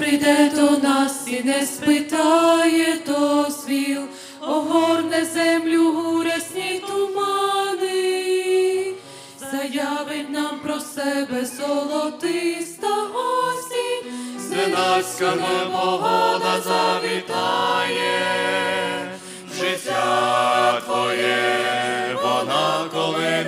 прийде до нас і не спитає дозвіл, огорне землю гурясні тумани, заявить нам про себе золотиста осінь, Зненацька непогода завітає, в життя твоє вона коли-небудь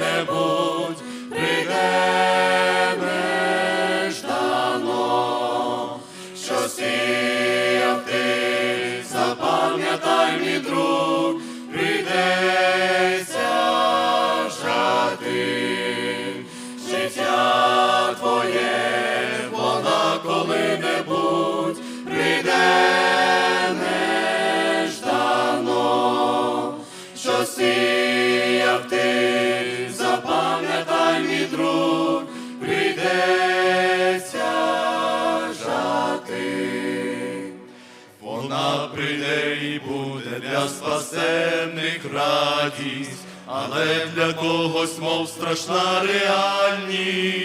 Вона прийде і буде для спасенних радість, але для когось, мов страшна реальність.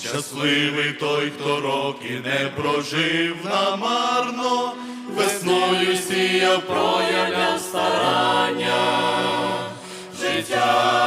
Щасливий той, хто роки не прожив намарно, весною сіяв, проявляв старання. Життя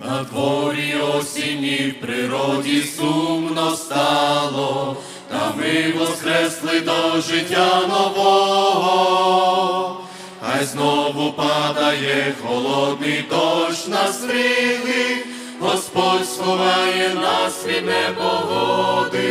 На дворі осінні в природі сумно стало, та ми воскресли до життя нового, хай знову падає холодний дощ на стриги, Господь сховає нас від непогоди,